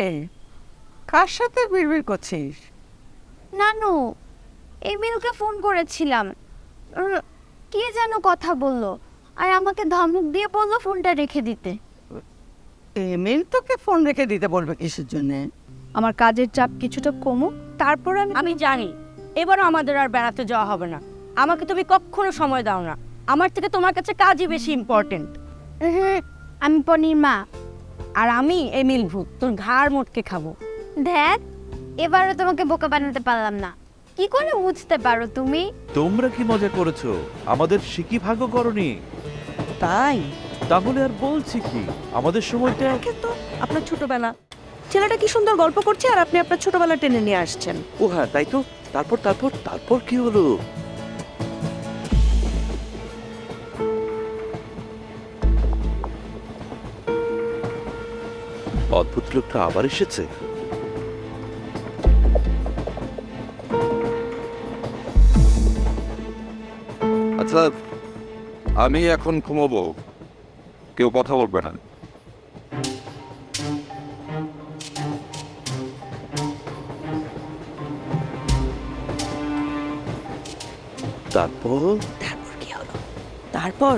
রে? কার সাথে বিড়বিড় করছিস? নানু এমিলকে ফোন করেছিলাম। উম, কে যেন কথা বলল আর আমাকে ধমক দিয়ে বলল ফোনটা রেখে দিতে। এমিল তোকে ফোন রেখে দিতে বলবে কিসের জন্যে? আমার কাজের চাপ কিছুটা কমুক তারপর আমি আমি জানি এবারও আমাদের আর বেড়াতে যাওয়া হবে না। আমাকে তুমি কখনো সময় দাও না। আমার থেকে তোমার কাছে কাজই বেশি ইম্পর্টেন্ট আমি পনির মা। আর আমি এমিল ভূত তোর ঘাড় মোটকে খাব। দেখ এবারও তোমাকে বোকা বানাতে পারলাম না। কি করে বুঝতে পারো তুমি? তোমরা কি মজা করেছ? আমাদের সিকি ভাগ্য করনি? তাই? তাহলে আর বলছি কি আমাদের সময়টা দেখেন তো আপনার ছোটবেলা। ছেলেটা কি সুন্দর গল্প করছে আর আপনি আপনার ছোটবেলা টেনে নিয়ে আসছেন। ও হ্যাঁ তাই তো। তারপর তারপর তারপর কি হলো? অদ্ভুত লোকটা আবার এসেছে। আচ্ছা আমি এখন ঘুমোবো। কেউ কথা বলবে না। তারপর? তারপর কি হলো? তারপর?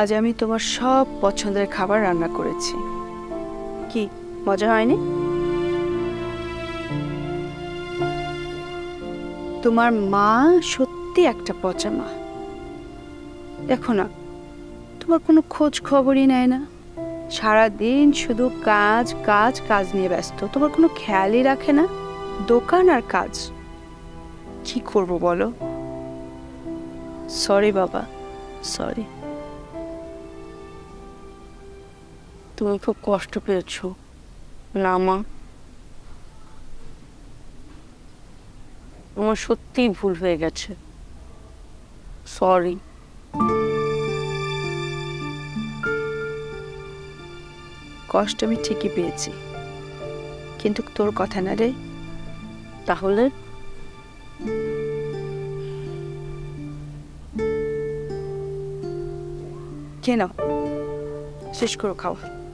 আজ আমি তোমার সব পছন্দের খাবার রান্না করেছি। কি, মজা হয়নি? তোমার মা সত্যি একটা পচা মা। দেখো না, তোমার কোনো খোঁজ খবরই নেয় না। সারাদিন শুধু কাজ কাজ কাজ নিয়ে ব্যস্ত। তোমার কোনো খেয়ালই রাখে না, দোকান আর কাজ। কি করব বলো? সরি বাবা সরি তুমি খুব কষ্ট পেয়েছ না মা আমার সত্যিই ভুল হয়ে গেছে। সরি কষ্ট আমি ঠিকই পেয়েছি। কিন্তু তোর কথা না রে। তাহলে? নাও। শেষ করে খাওয়া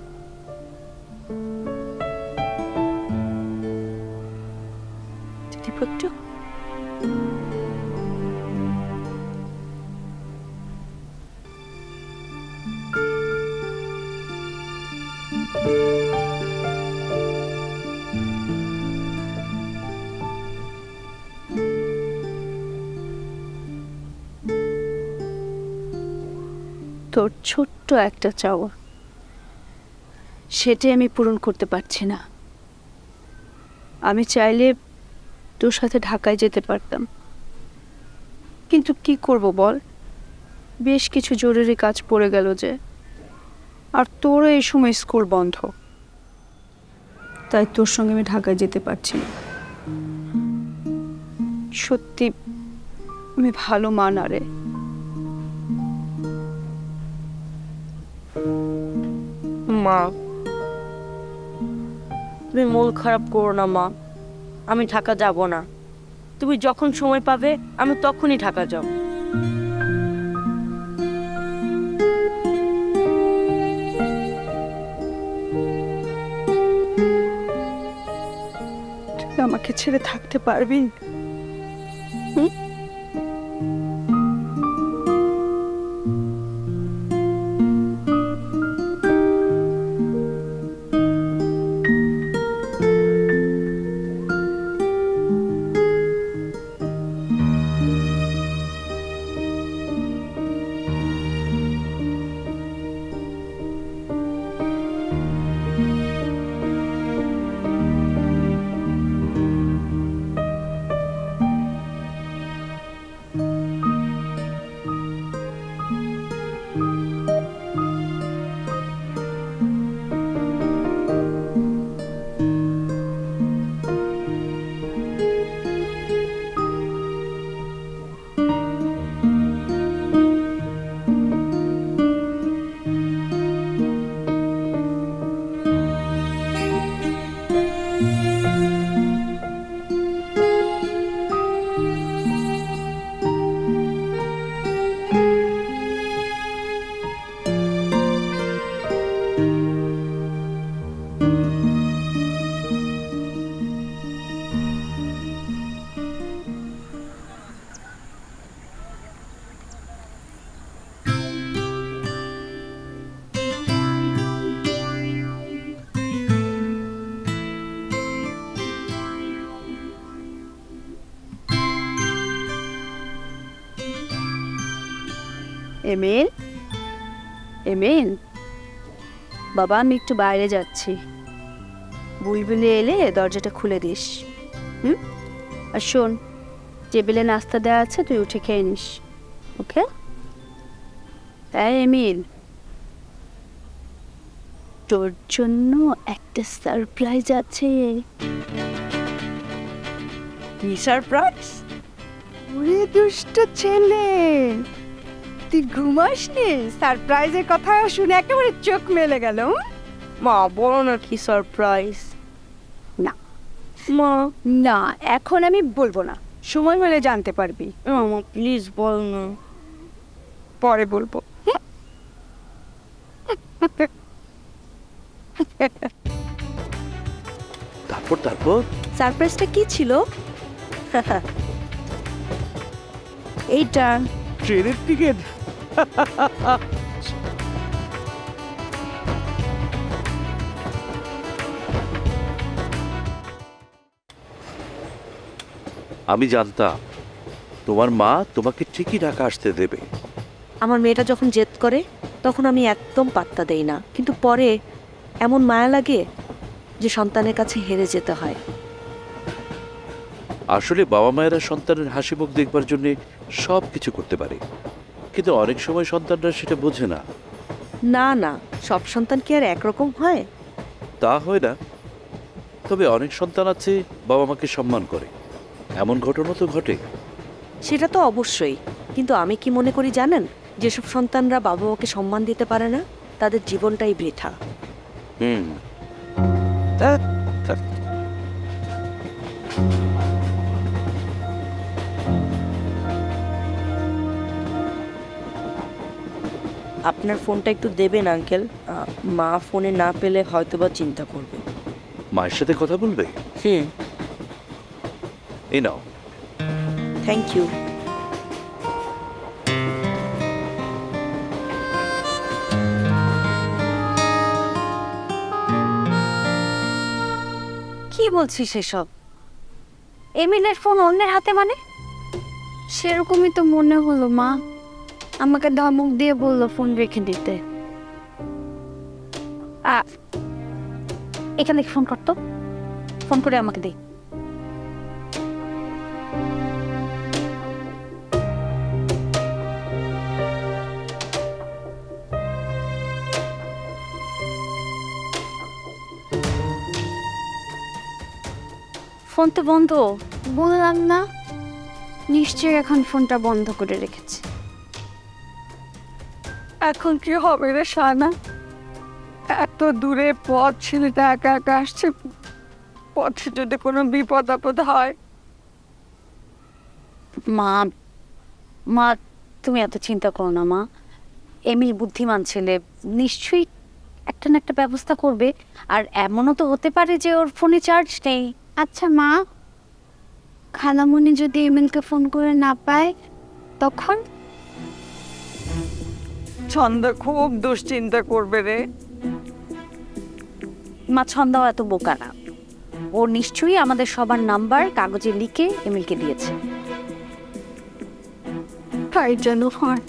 তোর ছোট্ট একটা চাওয়া। সেটাই আমি পূরণ করতে পারছি না। আমি চাইলে তোর সাথে ঢাকায় যেতে পারতাম। কিন্তু কি করব বল? বেশ কিছু জরুরি কাজ পড়ে গেল যে। আর তোরও এই সময় স্কুল বন্ধ। তাই তোর সঙ্গে আমি ঢাকায় যেতে পারছি না। সত্যি, আমি ভালো মা না রে। মা। তুমি মন খারাপ করো না মা। আমি ঢাকা যাব না। তুমি যখন সময় পাবে, আমি তখনই ঢাকা যাব। আমাকে ছেড়ে থাকতে পারবি? এমিল এমিল বাবা আমি একটু বাইরে যাচ্ছি। বুলবুলি এলে দরজাটা খুলে দিস। হুম? আর শোন টেবিলে নাস্তা দেওয়া আছে তুই উঠে খেয়ে নিস। ওকে? তাই এমিল। তোর জন্য একটা সারপ্রাইজ আছে। কি সারপ্রাইজ? ওরে দুষ্ট ছেলে। তুই ঘুমাসনি? সারপ্রাইজের কথা শুনে একেবারে চোখ মেলে গেল মা বলো না কি সারপ্রাইজ না। মা না এখন আমি বলব না। সময় হলে জানতে পারবি। মা প্লিজ বল না। পরে বলব। তারপর তারপর? সারপ্রাইজটা কি ছিল? এইটা। ট্রেনের টিকিট। আমি জানতাম তোমার মা তোমাকে ঠিকই ঢাকা আসতে দেবে। আমার মেয়েটা যখন জেদ করে তখন আমি একদম পাত্তা দেই না। কিন্তু পরে এমন মায়া লাগে যে সন্তানের কাছে হেরে যেতে হয়। আসলে বাবা মায়েরা সন্তানের হাসি মুখ দেখবার জন্য সব কিছু করতে পারে। কিন্তু অনেক সময় সন্তানরা সেটা বোঝে না। না না সব সন্তান কি আর একরকম হয়? তা হয় না। তবে অনেক সন্তান আছে বাবা মাকে সম্মান করে। এমন ঘটনা তো ঘটে। সেটা তো অবশ্যই। কিন্তু আমি কি মনে করি জানেন যেসব সন্তানরা বাবা মাকে সম্মান দিতে পারে না তাদের জীবনটাই বৃথা। হুম। আপনার ফোনটা একটু দেবেন আঙ্কেল। মা ফোনে না পেলে হয়তো বা চিন্তা করবে। মায়ের সাথে কথা বলবে? হুম। এই নাও। থ্যাংক ইউ কি বলছিস এসব? এমিলের ফোন অন্যের হাতে মানে? সেরকমই তো মনে হলো মা। আমাকে ধমক দিয়ে বলল ফোন রেখে দিতে। এখান থেকে ফোন করতো। ফোন করে আমাকে দে। ফোন তো বন্ধ। বললাম না। নিশ্চয়ই এখন ফোনটা বন্ধ করে রেখেছে। এখন কি হবে রে সানা এত দূরে পথ ছেলেটা একা একা আসছে পথে যদি কোনো বিপদ আপদ হয়। মা মা তুমি এত চিন্তা করো না মা। এমনি বুদ্ধিমান ছেলে নিশ্চয়ই একটা না একটা ব্যবস্থা করবে। আর এমনও তো হতে পারে যে ওর ফোনে চার্জ নেই। আচ্ছা মা। খালামণি যদি এমিলকে ফোন করে না পায় তখন? ছন্দ খুব দুশ্চিন্তা করবে রে। মা ছন্দাও এত বোকা না। ও নিশ্চয়ই আমাদের সবার নাম্বার কাগজে লিখে এমিলকে দিয়েছে। তাই যেন হয়।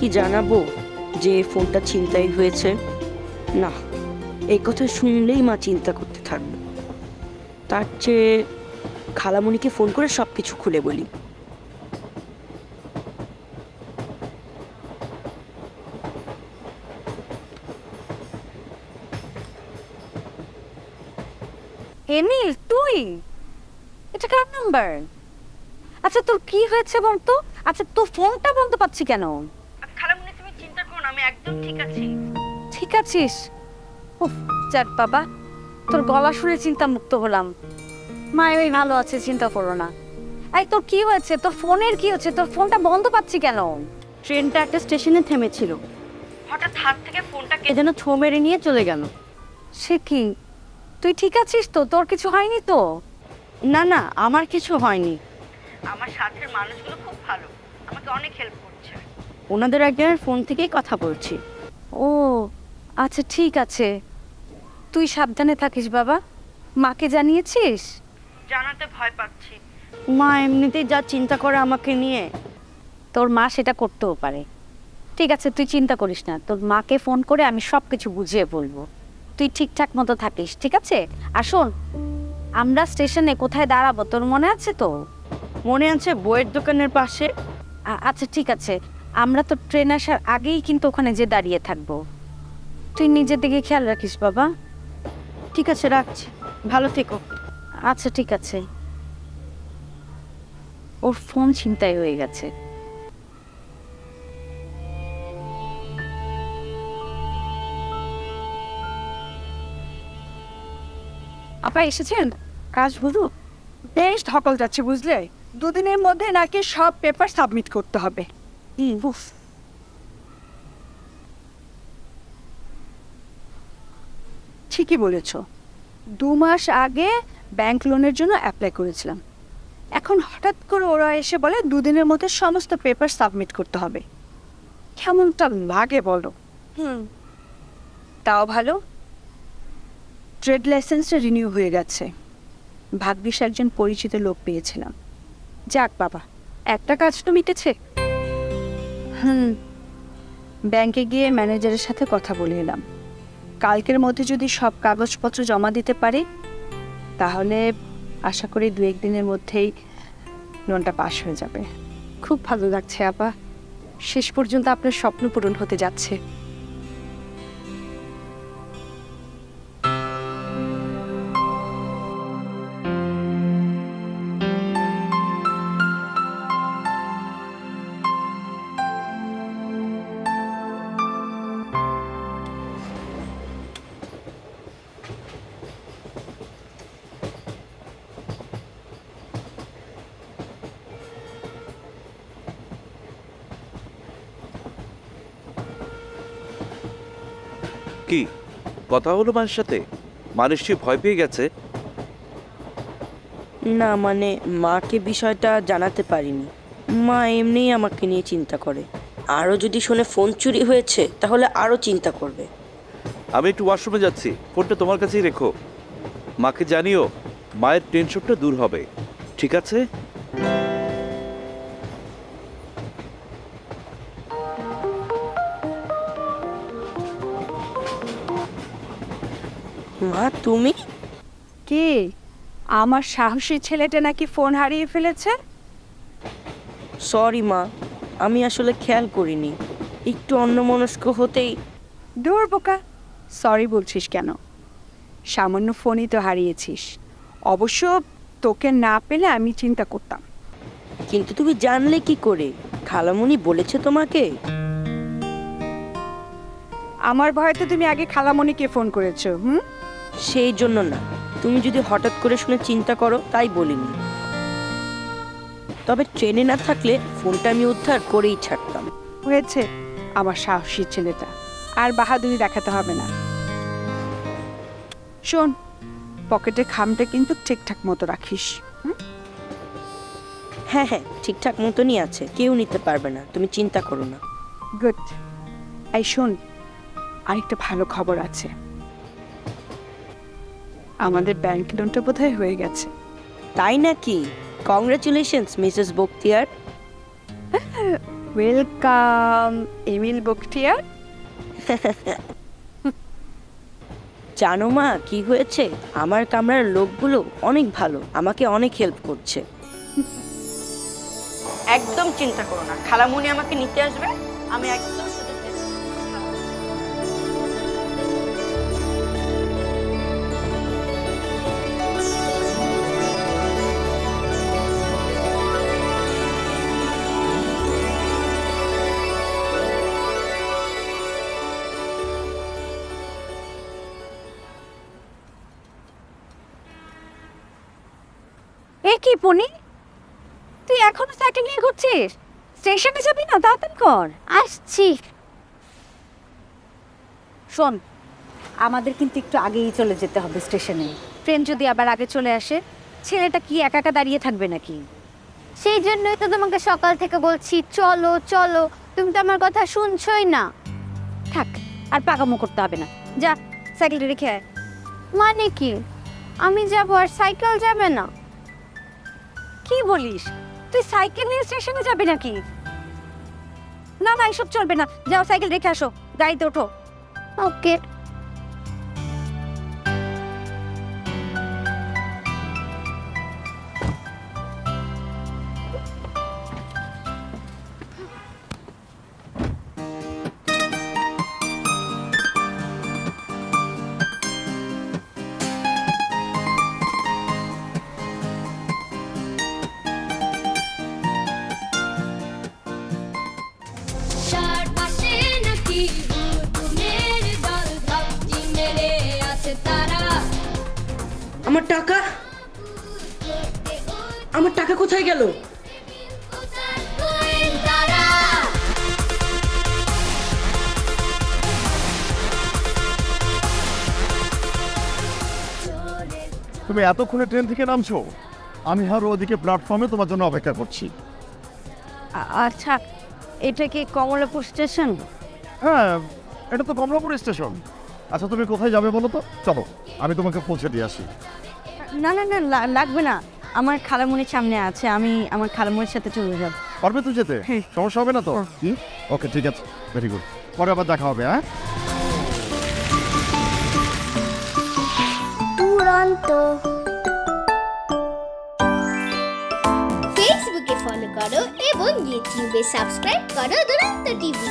কি জানাব যে ফোনটা ছিনতাই হয়েছে? না, এই কথা শুনলেই মা চিন্তা করতে থাকবে। তার চেয়ে খালামণিকে ফোন করে সব কিছু খুলে বলি। এমিল তুই? এটা কার নাম্বার আচ্ছা তোর কি হয়েছে বলতো? আচ্ছা তোর ফোনটা বলতে পাচ্ছি কেন খালামুনি তুমি চিন্তা করো না আমি একদম ঠিক আছি। ঠিক আছিস? উফ যাক বাবা তোর গলা শুনে চিন্তা মুক্ত হলাম। মা ওই ভালো আছে চিন্তা করো না। এই তোর কি হয়েছে? তোর ফোনের কি হচ্ছে? তোর ফোনটা বন্ধ পাচ্ছি কেন? ট্রেনটা একটা স্টেশনে থেমেছিল। হঠাৎ হাত থেকে ফোনটা কে যেন ছো মেরে নিয়ে চলে গেল। সে কি? তুই ঠিক আছিস তো? তোর কিছু হয়নি তো? না না আমার কিছু হয়নি। আমার সাথের মানুষগুলো খুব ভালো। আমাকে অনেক হেল্প করছে। ওনাদের একজনের ফোন থেকেই কথা বলছি। ও আচ্ছা ঠিক আছে। তুই সাবধানে থাকিস বাবা। মাকে জানিয়েছিস? জানাতে ভয় পাচ্ছি। মা এমনিতেই যা চিন্তা করে আমাকে নিয়ে। তোর মা সেটা করতেও পারে। ঠিক আছে তুই চিন্তা করিস না। তোর মাকে ফোন করে আমি সব কিছু বুঝিয়ে বলব। তুই ঠিকঠাক মতো থাকিস ঠিক আছে? আর শোন আমরা স্টেশনে কোথায় দাঁড়াবো তোর মনে আছে তো? মনে আছে বইয়ের দোকানের পাশে। আচ্ছা ঠিক আছে। আমরা তো ট্রেন আসার আগেই কিন্তু ওখানে যে দাঁড়িয়ে থাকব। তুই নিজের দিকে খেয়াল রাখিস, বাবা। ঠিক আছে, রাখছি। ভালো থেকো। আচ্ছা ঠিক আছে। ওর ফোন ছিনতাই হয়ে গেছে। আপা, এসেছেন? কাজ বুঝু বেশ, ধকল যাচ্ছে, বুঝলে? দুদিনের মধ্যে নাকি সব পেপার সাবমিট করতে হবে। উফ। ঠিকই বলেছ। দু মাস আগে ব্যাংক লোনের জন্য অ্যাপ্লাই করেছিলাম। এখন হঠাৎ করে ওরা এসে বলে দুদিনের মধ্যে সমস্ত পেপার সাবমিট করতে হবে। কেমনটা লাগে বলো। হুম। তাও ভালো। ট্রেড লাইসেন্সটা রিনিউ হয়ে গেছে। ভাগ্যিস একজন পরিচিত লোক পেয়েছিলাম। যাক বাবা একটা কাজ তো মিটেছে। হুম। ব্যাংকে গিয়ে ম্যানেজারের সাথে কথা বলে এলাম। কালকের মধ্যে যদি সব কাগজপত্র জমা দিতে পারি, তাহলে আশা করি দু একদিনের মধ্যেই লোনটা পাস হয়ে যাবে। খুব ভালো লাগছে, আপা। শেষ পর্যন্ত আপনার স্বপ্ন পূরণ হতে যাচ্ছে। কি? কথা হলো মায়ের সাথে? মা নিশ্চয়ই ভয় পেয়ে গেছে? না মানে মাকে বিষয়টা জানাতে পারিনি। মা এমনিই আমাকে নিয়ে চিন্তা করে। আরও যদি শোনে ফোন চুরি হয়েছে তাহলে আরও চিন্তা করবে। আমি একটু ওয়াশরুমে যাচ্ছি। ফোনটা তোমার কাছেই রেখো। মাকে জানিও মায়ের টেনশনটা দূর হবে। ঠিক আছে? মা তুমি? কি? আমার সাহসী ছেলেটা নাকি ফোন হারিয়ে ফেলেছে? সরি মা আমি আসলে খেয়াল করিনি। একটু অন্যমনস্ক হতেই দূর বোকা। সরি বলছিস কেন? সামান্য ফোনই তো হারিয়েছিস। অবশ্য তোকে না পেলে আমি চিন্তা করতাম। কিন্তু তুমি জানলে কি করে? খালামুনি বলেছে তোমাকে? আমার ভয়তে তুমি আগে খালামণিকে ফোন করেছ হুম? সেই জন্য না। তুমি যদি হঠাৎ করে শুনে চিন্তা করো তাই বলিনি। তবে ট্রেনে না থাকলে ফোনটা আমি উদ্ধার করেই ছাড়তাম। হয়েছে আমার সাহসী ছেলেটা। আর বাহাদুরি দেখাতে হবে না। শোন পকেটে খামটা কিন্তু ঠিকঠাক মতো রাখিস? হ্যাঁ হ্যাঁ ঠিকঠাক মতনই আছে কেউ নিতে পারবে না তুমি চিন্তা করো না। গুড। এই শোন আরেকটা ভালো খবর আছে। আমাদের ব্যাংক লোনটা বোধহয় হয়ে গেছে। তাই নাকি? Congratulations Mrs Bakhtiyar welcome Emil Bakhtiya জানো মা কি হয়েছে? আমার কামরার লোকগুলো অনেক ভালো আমাকে অনেক হেল্প করছে। একদম চিন্তা করো না খালামুনি আমাকে নিতে আসবে আমি একদম কি পনি? তুই এখনও সাইকেল নিয়ে ঘুরছিস? স্টেশনে যাবি না? তাড়াতাড়ি কর। আসছি। শোন আমাদের কিন্তু একটু আগেই চলে যেতে হবে স্টেশনে ট্রেন যদি আবার আগে চলে আসে ছেলেটা কি একা একা দাঁড়িয়ে থাকবে নাকি? সেই জন্যই তো তোমাকে সকাল থেকে বলছি চলো চলো। তুমি তো আমার কথা শুনছই না। থাক আর পাকামো করতে হবে না। যা সাইকেলটা রেখে আয়। মানে কি? আমি যাব আর সাইকেল যাবে না। কি বলিস? তুই সাইকেল নিয়ে স্টেশনে যাবি নাকি? না না, এসব চলবে না। যাও, সাইকেল রেখে আসো। গাড়িতে ওঠো। ওকে। আমার টাকা? আমার টাকা কোথায় গেল? তুমি এতক্ষণে ট্রেন থেকে নামছো। আমি আর ওদিকে প্ল্যাটফর্মে তোমার জন্য অপেক্ষা করছি। আচ্ছা এটা কি কমলাপুর স্টেশন? হ্যাঁ এটা তো কমলাপুর স্টেশন। আচ্ছা তুমি কোথায় যাবে বলো তো? চলো আমি তোমাকে পৌঁছে দিয়ে আসি। না না না লা- লাগবে না। আমার খালামুনির সামনে আছে আমি আমার খালামুনির সাথে চলে যাব। পারবে তো যেতে? সমস্যা হবে না তো? কি ওকে ঠিক আছে। ভেরি গুড পরে আবার দেখা হবে হ্যাঁ? দুরন্ত ফেসবুকে ফলো করো এবং ইউটিউবে সাবস্ক্রাইব করো দুরন্ত টিভি